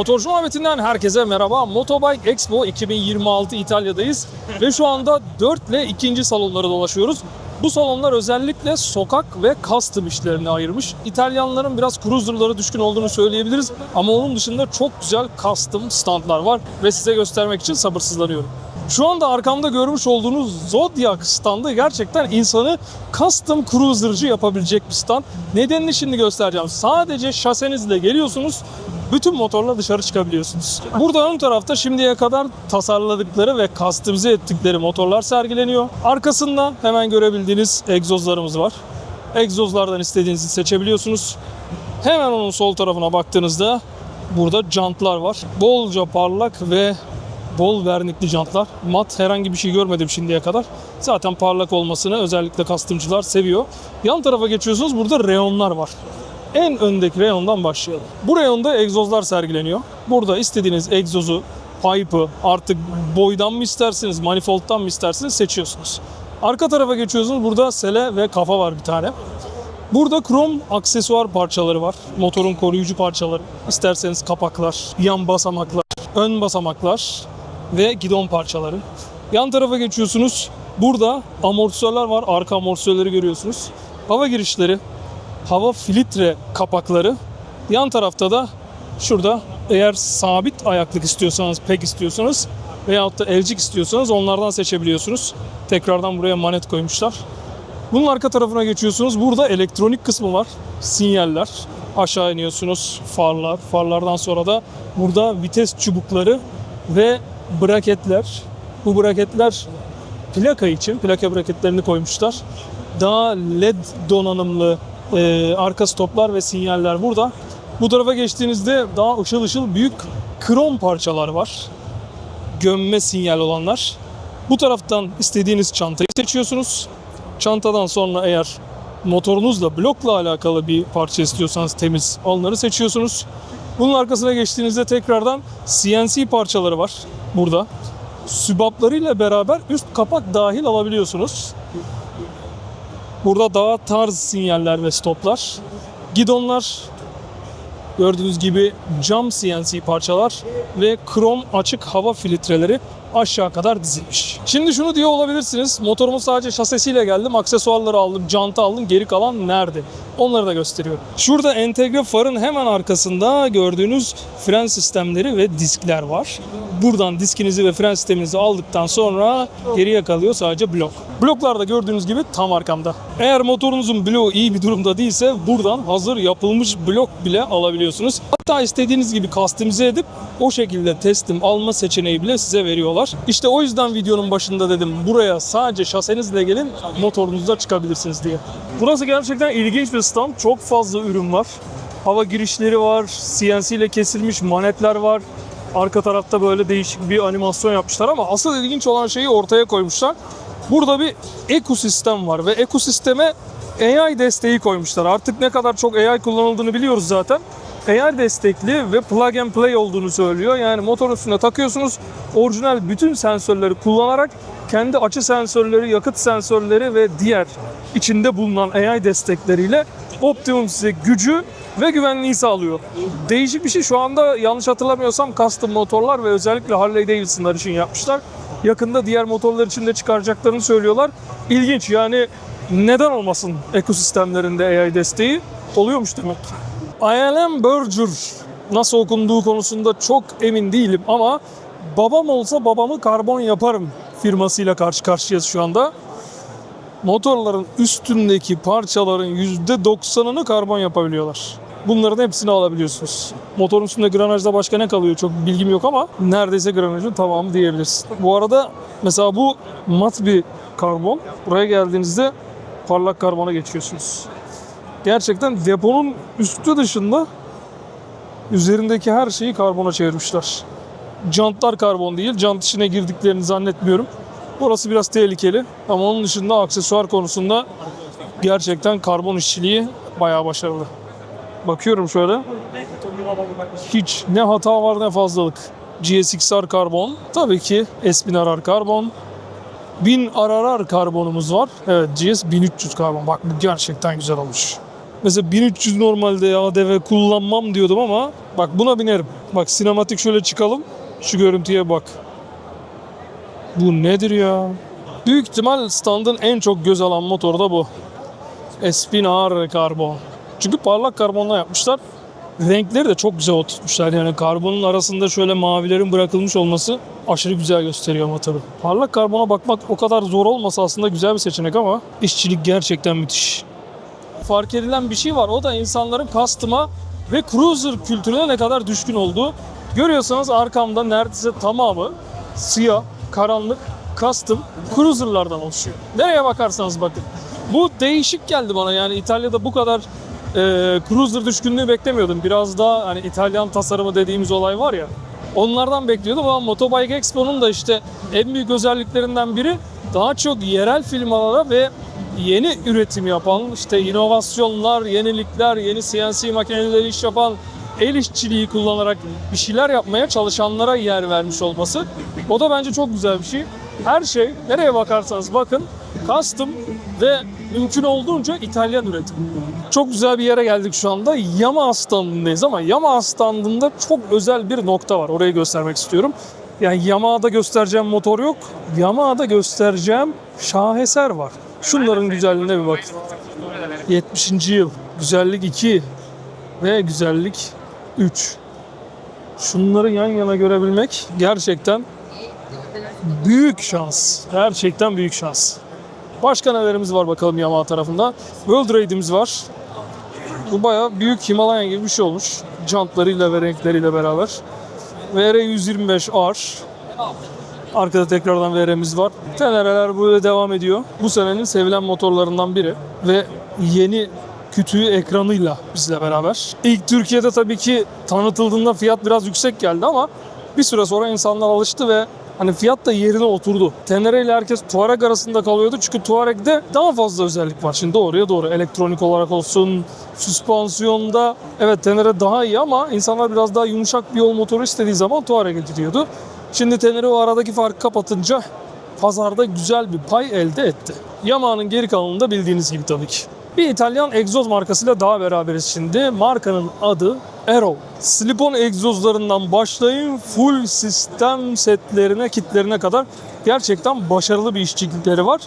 Motorcu muhabbetinden herkese merhaba. Motobike Expo 2026 İtalya'dayız ve şu anda 4 ile 2. salonları dolaşıyoruz. Bu salonlar özellikle sokak ve custom işlerine ayırmış. İtalyanların biraz cruiser'lara düşkün olduğunu söyleyebiliriz ama onun dışında çok güzel custom standlar var ve size göstermek için sabırsızlanıyorum. Şu anda arkamda görmüş olduğunuz Zodiac standı gerçekten insanı custom cruiser'cı yapabilecek bir stand. Nedenini şimdi göstereceğim. Sadece şasenizle geliyorsunuz, bütün motorla dışarı çıkabiliyorsunuz. Burada ön tarafta şimdiye kadar tasarladıkları ve customize ettikleri motorlar sergileniyor. Arkasında hemen görebildiğiniz egzozlarımız var. Egzozlardan istediğinizi seçebiliyorsunuz. Hemen onun sol tarafına baktığınızda burada jantlar var. Bolca parlak ve bol vernikli jantlar. Mat herhangi bir şey görmedim şimdiye kadar. Zaten parlak olmasını özellikle kastımcılar seviyor. Yan tarafa geçiyorsunuz burada reyonlar var. En öndeki reyondan başlayalım. Bu reyonda egzozlar sergileniyor. Burada istediğiniz egzozu, pipe'ı artık boydan mı istersiniz, manifoldtan mı istersiniz seçiyorsunuz. Arka tarafa geçiyorsunuz. Burada sele ve kafa var bir tane. Burada krom aksesuar parçaları var. Motorun koruyucu parçaları. İsterseniz kapaklar, yan basamaklar, ön basamaklar ve gidon parçaları. Yan tarafa geçiyorsunuz. Burada amortisörler var. Arka amortisörleri görüyorsunuz. Hava girişleri, hava filtre kapakları. Yan tarafta da şurada eğer sabit ayaklık istiyorsanız, pek istiyorsanız veyahut da elcik istiyorsanız onlardan seçebiliyorsunuz. Tekrardan buraya manet koymuşlar. Bunun arka tarafına geçiyorsunuz. Burada elektronik kısmı var. Sinyaller. Aşağı iniyorsunuz. Farlar. Farlardan sonra da burada vites çubukları ve braketler. Bu braketler plaka için. Plaka braketlerini koymuşlar. Daha led donanımlı e, arka stoplar ve sinyaller burada. Bu tarafa geçtiğinizde daha ışıl ışıl büyük krom parçalar var. Gömme sinyal olanlar. Bu taraftan istediğiniz çantayı seçiyorsunuz. Çantadan sonra eğer motorunuzla blokla alakalı bir parça istiyorsanız temiz onları seçiyorsunuz. Bunun arkasına geçtiğinizde tekrardan CNC parçaları var burada. Sübaplarıyla beraber üst kapak dahil alabiliyorsunuz. Burada daha tarz sinyaller ve stoplar. Gidonlar gördüğünüz gibi cam CNC parçalar ve krom açık hava filtreleri aşağı kadar dizilmiş. Şimdi şunu diyor olabilirsiniz. Motorumu sadece şasesiyle geldim, aksesuarları aldım, janta aldım, geri kalan nerede? Onları da gösteriyorum. Şurada entegre farın hemen arkasında gördüğünüz fren sistemleri ve diskler var. Buradan diskinizi ve fren sisteminizi aldıktan sonra geriye kalıyor sadece blok. Bloklar da gördüğünüz gibi tam arkamda. Eğer motorunuzun bloğu iyi bir durumda değilse buradan hazır yapılmış blok bile alabiliyorsunuz. Hatta istediğiniz gibi kastimize edip o şekilde teslim alma seçeneği bile size veriyorlar. İşte o yüzden videonun başında dedim buraya sadece şasenizle gelin motorunuzla çıkabilirsiniz diye. Burası gerçekten ilginç bir stand. Çok fazla ürün var. Hava girişleri var, CNC ile kesilmiş manetler var. Arka tarafta böyle değişik bir animasyon yapmışlar ama asıl ilginç olan şeyi ortaya koymuşlar. Burada bir ekosistem var ve ekosisteme AI desteği koymuşlar. Artık ne kadar çok AI kullanıldığını biliyoruz zaten. AI destekli ve plug and play olduğunu söylüyor. Yani motorun üstüne takıyorsunuz. Orijinal bütün sensörleri kullanarak kendi açı sensörleri, yakıt sensörleri ve diğer içinde bulunan AI destekleriyle optimum size gücü ve güvenliği sağlıyor. Değişik bir şey. Şu anda yanlış hatırlamıyorsam custom motorlar ve özellikle Harley Davidson'lar için yapmışlar. Yakında diğer motorlar için de çıkaracaklarını söylüyorlar. İlginç yani neden olmasın ekosistemlerinde AI desteği? Oluyormuş demek. ILM Berger nasıl okunduğu konusunda çok emin değilim ama babam olsa babamı karbon yaparım firmasıyla karşı karşıyayız şu anda. Motorların üstündeki parçaların %90'ını karbon yapabiliyorlar. Bunların hepsini alabiliyorsunuz. Motorun üstünde granajda başka ne kalıyor çok bilgim yok ama neredeyse granajın tamamı diyebilirsin. Bu arada mesela bu mat bir karbon. Buraya geldiğinizde parlak karbona geçiyorsunuz. Gerçekten deponun üstü dışında üzerindeki her şeyi karbona çevirmişler. Jantlar karbon değil. Jant içine girdiklerini zannetmiyorum. Orası biraz tehlikeli ama onun dışında aksesuar konusunda gerçekten karbon işçiliği bayağı başarılı. Bakıyorum şöyle. Hiç ne hata var ne fazlalık. GSXR karbon. Tabii ki S1000RR karbon. 1000 RR karbonumuz var. Evet GS 1300 karbon. Bak bu gerçekten güzel olmuş. Mesela 1300 normalde ADV kullanmam diyordum ama bak buna binerim. Bak sinematik şöyle çıkalım. Şu görüntüye bak. Bu nedir ya? Büyük ihtimal standın en çok göz alan motoru da bu. Espinar karbon. Çünkü parlak karbonla yapmışlar. Renkleri de çok güzel oturtmuşlar. Yani karbonun arasında şöyle mavilerin bırakılmış olması aşırı güzel gösteriyor motoru. Parlak karbona bakmak o kadar zor olmasa aslında güzel bir seçenek ama işçilik gerçekten müthiş. Fark edilen bir şey var. O da insanların custom'a ve cruiser kültürüne ne kadar düşkün olduğu. Görüyorsanız arkamda neredeyse tamamı siyah, karanlık, custom cruiser'lardan oluşuyor. Nereye bakarsanız bakın. Bu değişik geldi bana yani İtalya'da bu kadar e, cruiser düşkünlüğü beklemiyordum. Biraz daha hani İtalyan tasarımı dediğimiz olay var ya. Onlardan bekliyordum ama Motobike Expo'nun da işte en büyük özelliklerinden biri daha çok yerel firmalara ve yeni üretim yapan işte inovasyonlar, yenilikler, yeni CNC makineleri iş yapan el işçiliği kullanarak bir şeyler yapmaya çalışanlara yer vermiş olması. O da bence çok güzel bir şey. Her şey nereye bakarsanız bakın custom ve mümkün olduğunca İtalyan üretim. Çok güzel bir yere geldik şu anda. Yamaha standındayız ama Yamaha standında çok özel bir nokta var. Orayı göstermek istiyorum. Yani Yamaha'da göstereceğim motor yok. Yamaha'da göstereceğim şaheser var. Şunların güzelliğine bir bakın. 70. yıl. Güzellik 2 ve güzellik 3. Şunları yan yana görebilmek gerçekten büyük şans. Gerçekten büyük şans. Başka nelerimiz var bakalım Yamaha tarafında. World Raid'imiz var. Bu bayağı büyük Himalayan gibi bir şey olmuş. Jantlarıyla ve renkleriyle beraber. VR125R. Arkada tekrardan VR'miz var. Tenereler böyle devam ediyor. Bu senenin sevilen motorlarından biri. Ve yeni kütüğü ekranıyla bizle beraber. İlk Türkiye'de tabii ki tanıtıldığında fiyat biraz yüksek geldi ama bir süre sonra insanlar alıştı ve hani fiyat da yerine oturdu. Tenere ile herkes Touareg arasında kalıyordu çünkü Touareg'de daha fazla özellik var. Şimdi doğruya doğru elektronik olarak olsun, süspansiyonda evet Tenere daha iyi ama insanlar biraz daha yumuşak bir yol motoru istediği zaman Touareg'e gidiyordu. Şimdi Tenere o aradaki farkı kapatınca pazarda güzel bir pay elde etti. Yamaha'nın geri kalanını da bildiğiniz gibi tabii ki. Bir İtalyan egzoz markasıyla daha beraberiz şimdi. Markanın adı Aero. Slip-on egzozlarından başlayın full sistem setlerine, kitlerine kadar gerçekten başarılı bir işçilikleri var.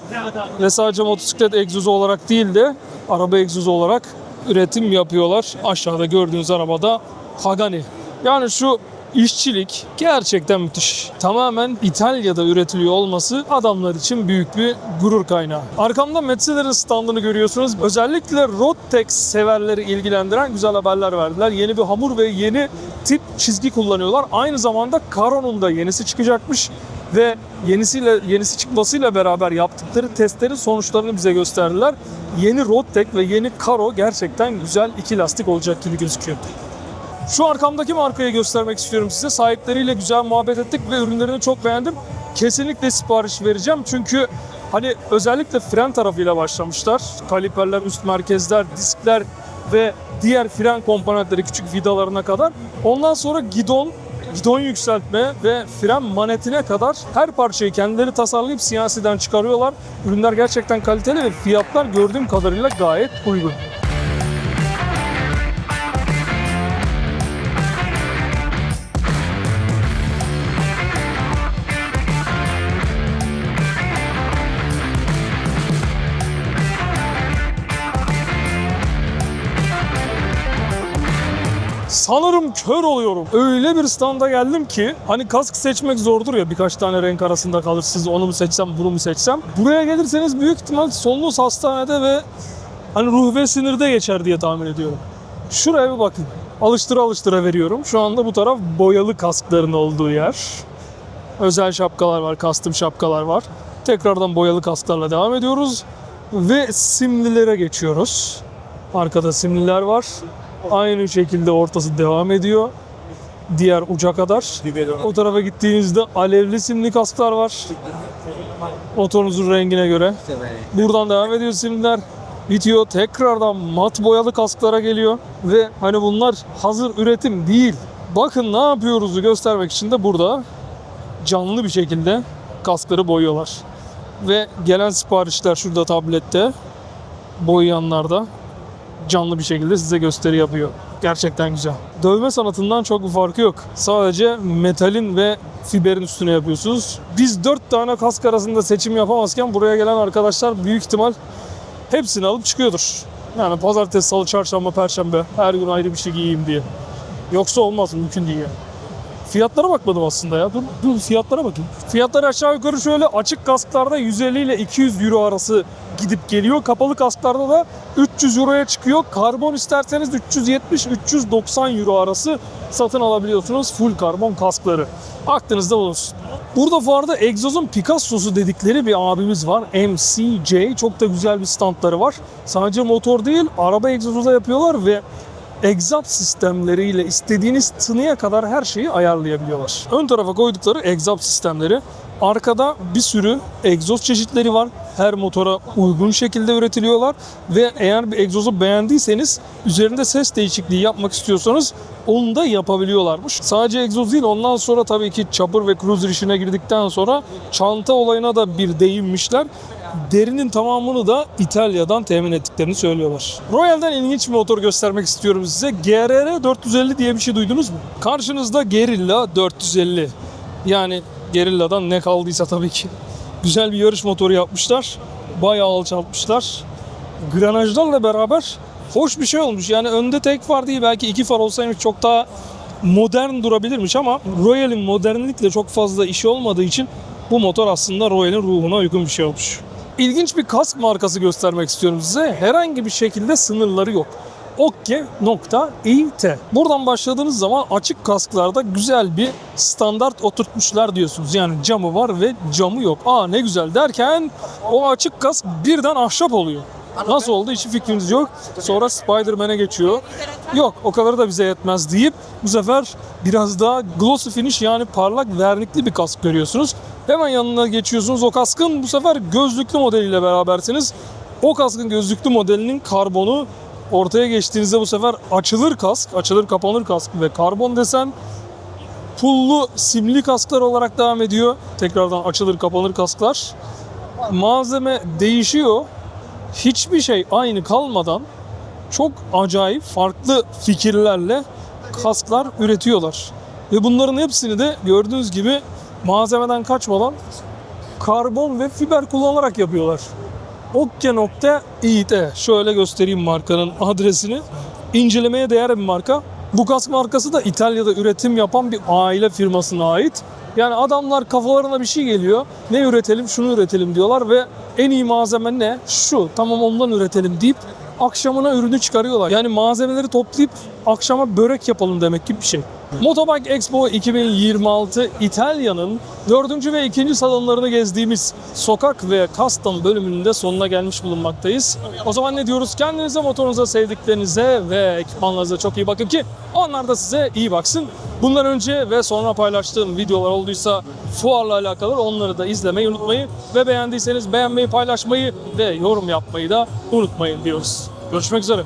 Ve sadece motosiklet egzozu olarak değil de araba egzozu olarak üretim yapıyorlar. Aşağıda gördüğünüz arabada Pagani. Yani şu işçilik gerçekten müthiş. Tamamen İtalya'da üretiliyor olması adamlar için büyük bir gurur kaynağı. Arkamda Metzeler'in standını görüyorsunuz. Özellikle Roadtex severleri ilgilendiren güzel haberler verdiler. Yeni bir hamur ve yeni tip çizgi kullanıyorlar. Aynı zamanda Caron'un da yenisi çıkacakmış ve yenisiyle yenisi çıkmasıyla beraber yaptıkları testlerin sonuçlarını bize gösterdiler. Yeni Roadtech ve yeni Caro gerçekten güzel iki lastik olacak gibi gözüküyor. Şu arkamdaki markayı göstermek istiyorum size. Sahipleriyle güzel muhabbet ettik ve ürünlerini çok beğendim. Kesinlikle sipariş vereceğim çünkü hani özellikle fren tarafıyla başlamışlar. Kaliperler, üst merkezler, diskler ve diğer fren komponentleri küçük vidalarına kadar. Ondan sonra gidon, gidon yükseltme ve fren manetine kadar her parçayı kendileri tasarlayıp CNC'den çıkarıyorlar. Ürünler gerçekten kaliteli ve fiyatlar gördüğüm kadarıyla gayet uygun. Sanırım kör oluyorum. Öyle bir standa geldim ki hani kask seçmek zordur ya birkaç tane renk arasında kalırsınız onu mu seçsem bunu mu seçsem. Buraya gelirseniz büyük ihtimal solunuz hastanede ve hani ruh ve sinirde geçer diye tahmin ediyorum. Şuraya bir bakın. Alıştıra alıştıra veriyorum. Şu anda bu taraf boyalı kaskların olduğu yer. Özel şapkalar var, kastım şapkalar var. Tekrardan boyalı kasklarla devam ediyoruz. Ve simlilere geçiyoruz. Arkada simliler var. Aynı şekilde ortası devam ediyor. Diğer uca kadar. O tarafa gittiğinizde alevli simli kasklar var. Motorunuzun rengine göre. Buradan devam ediyor simler. Bitiyor. Tekrardan mat boyalı kasklara geliyor. Ve hani bunlar hazır üretim değil. Bakın ne yapıyoruzu göstermek için de burada canlı bir şekilde kaskları boyuyorlar. Ve gelen siparişler şurada tablette boyayanlarda canlı bir şekilde size gösteri yapıyor. Gerçekten güzel. Dövme sanatından çok bir farkı yok. Sadece metalin ve fiberin üstüne yapıyorsunuz. Biz dört tane kask arasında seçim yapamazken buraya gelen arkadaşlar büyük ihtimal hepsini alıp çıkıyordur. Yani pazartesi, salı, çarşamba, perşembe her gün ayrı bir şey giyeyim diye. Yoksa olmaz mümkün değil. yani. Fiyatlara bakmadım aslında ya. Dur, dur fiyatlara bakayım. Fiyatlar aşağı yukarı şöyle açık kasklarda 150 ile 200 euro arası gidip geliyor. Kapalı kasklarda da 300 euroya çıkıyor. Karbon isterseniz 370-390 euro arası satın alabiliyorsunuz full karbon kaskları. Aklınızda bulunsun. Burada fuarda egzozun Picasso'su dedikleri bir abimiz var. MCJ. Çok da güzel bir standları var. Sadece motor değil, araba egzozu da yapıyorlar ve egzat sistemleriyle istediğiniz tınıya kadar her şeyi ayarlayabiliyorlar. Ön tarafa koydukları egzat sistemleri. Arkada bir sürü egzoz çeşitleri var. Her motora uygun şekilde üretiliyorlar ve eğer bir egzozu beğendiyseniz üzerinde ses değişikliği yapmak istiyorsanız onu da yapabiliyorlarmış. Sadece egzoz değil ondan sonra tabii ki chopper ve cruiser işine girdikten sonra çanta olayına da bir değinmişler. Derinin tamamını da İtalya'dan temin ettiklerini söylüyorlar. Royal'den ilginç bir motor göstermek istiyorum size. GRR 450 diye bir şey duydunuz mu? Karşınızda Gerilla 450. Yani Gerilla'dan ne kaldıysa tabii ki. Güzel bir yarış motoru yapmışlar. Bayağı alçaltmışlar. Granajlarla beraber hoş bir şey olmuş. Yani önde tek far değil belki iki far olsaymış çok daha modern durabilirmiş ama Royal'in modernlikle çok fazla işi olmadığı için bu motor aslında Royal'in ruhuna uygun bir şey olmuş. İlginç bir kask markası göstermek istiyorum size. Herhangi bir şekilde sınırları yok. Okke.it Buradan başladığınız zaman açık kasklarda güzel bir standart oturtmuşlar diyorsunuz. Yani camı var ve camı yok. Aa ne güzel derken o açık kask birden ahşap oluyor. Nasıl oldu hiç fikrimiz yok. Sonra Spider-Man'e geçiyor. Yok o kadar da bize yetmez deyip bu sefer biraz daha glossy finish yani parlak vernikli bir kask görüyorsunuz. Hemen yanına geçiyorsunuz o kaskın bu sefer gözlüklü modeliyle berabersiniz. O kaskın gözlüklü modelinin karbonu ortaya geçtiğinizde bu sefer açılır kask, açılır kapanır kask ve karbon desen pullu simli kasklar olarak devam ediyor. Tekrardan açılır kapanır kasklar. Malzeme değişiyor. Hiçbir şey aynı kalmadan çok acayip farklı fikirlerle kasklar üretiyorlar. Ve bunların hepsini de gördüğünüz gibi malzemeden kaçmadan karbon ve fiber kullanarak yapıyorlar. Okke.it Şöyle göstereyim markanın adresini. İncelemeye değer bir marka. Bu kask markası da İtalya'da üretim yapan bir aile firmasına ait. Yani adamlar kafalarına bir şey geliyor. Ne üretelim şunu üretelim diyorlar ve en iyi malzeme ne? Şu tamam ondan üretelim deyip akşamına ürünü çıkarıyorlar. Yani malzemeleri toplayıp akşama börek yapalım demek gibi bir şey. Motobike Expo 2026 İtalya'nın 4. ve 2. salonlarını gezdiğimiz sokak ve custom bölümünün de sonuna gelmiş bulunmaktayız. O zaman ne diyoruz? Kendinize, motorunuza, sevdiklerinize ve ekipmanlarınıza çok iyi bakın ki onlar da size iyi baksın. Bundan önce ve sonra paylaştığım videolar olduysa fuarla alakalı onları da izlemeyi unutmayın. Ve beğendiyseniz beğenmeyi, paylaşmayı ve yorum yapmayı da unutmayın diyoruz. Görüşmek üzere.